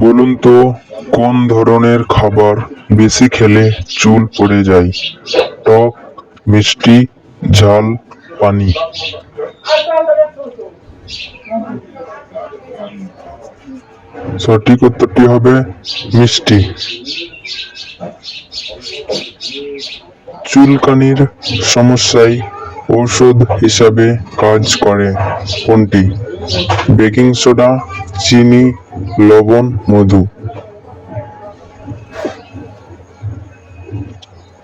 বলুন তো, কোন ধরনের খাবার বেশি খেলে চুল পড়ে যায়? টক, মিষ্টি, ঝাল, পানি। সঠিক উত্তরটি হবে মিষ্টি। চুলকানির সমস্যায় ঔষধ হিসাবে কাজ করে। কোনটি? বেকিং সোডা, চিনি লবণ, মধু।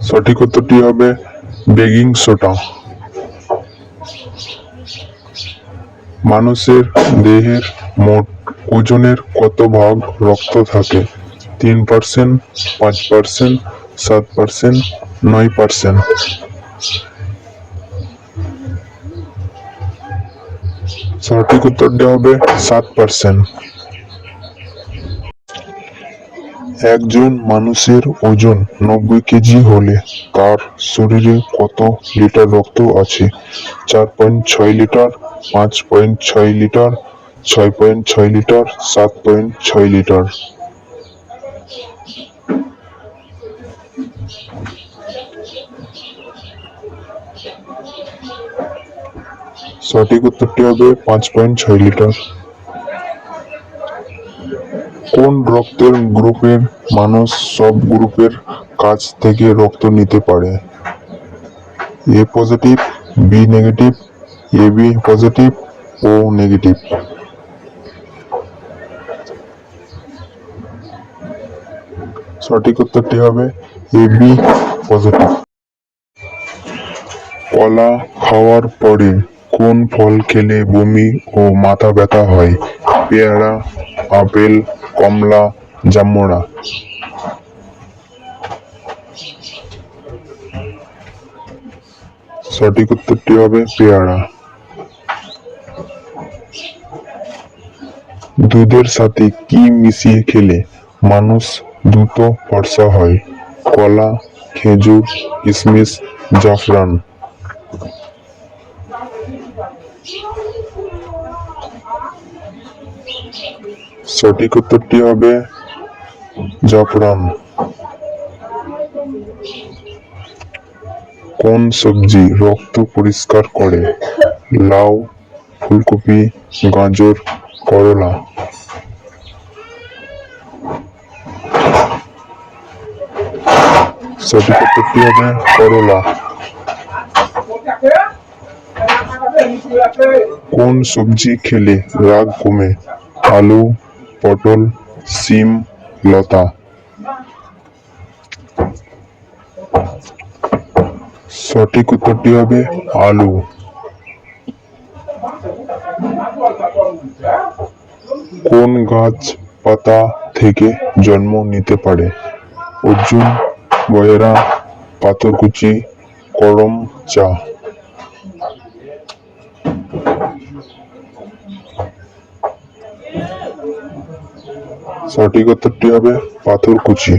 সঠিক উত্তরটি হবে বেকিং সোডা। মানুষের দেহের মোট ওজনের কত ভাগ রক্ত থাকে? তিন পার্সেন্ট পাঁচ পার্সেন্ট সাত পার্সেন্ট নয় পার্সেন্ট সঠিক উত্তরটি হবে সাত পার্সেন্ট একজন মানুষের ওজন নব্বই কেজি হলে তার শরীরে কত লিটার রক্ত আছে? চার পয়েন্ট ছয় লিটার, পাঁচ পয়েন্ট ছয় লিটার, ছয় পয়েন্ট ছয় লিটার, সাত পয়েন্ট ছয় লিটার। সঠিক উত্তরটি হবে পাঁচ পয়েন্ট ছয় লিটার। কোন রক্তের গ্রুপের মানুষ সব গ্রুপের কাছ থেকে রক্ত নিতে পারে? A positive, B negative, A B positive, O negative. সঠিক উত্তরটি হবে এ বি পজিটিভ। কলা খাওয়ার পরে কোন ফল খেলে বমি ও মাথা ব্যথা হয়? পেয়ারা, আপেল কমলা, জামুড়া। সঠিক উত্তরটি হবে পেয়ারা। দুধের সাথে কি মিশিয়ে খেলে মানুষ দ্রুত ফর্সা হয়? কলা, খেজুর কিশমিশ জাফরান। সঠিক উত্তরটি হবে? জাফরান। কোন সবজি রক্ত পরিষ্কার করে? লাউ, ফুলকপি, গাজর, করলা। সঠিক উত্তরটি হবে? করলা। কোন সবজি খেলে রাগ কমে? আলু, পটল, সিম, লতা। সঠিক উত্তরটি হবে আলু। কোন গাছ পাতা থেকে জন্ম নিতে পারে? অর্জুন বয়রা পাথরকুচি, করম চা। সঠিক উত্তরটি হবে পাথরকুচি।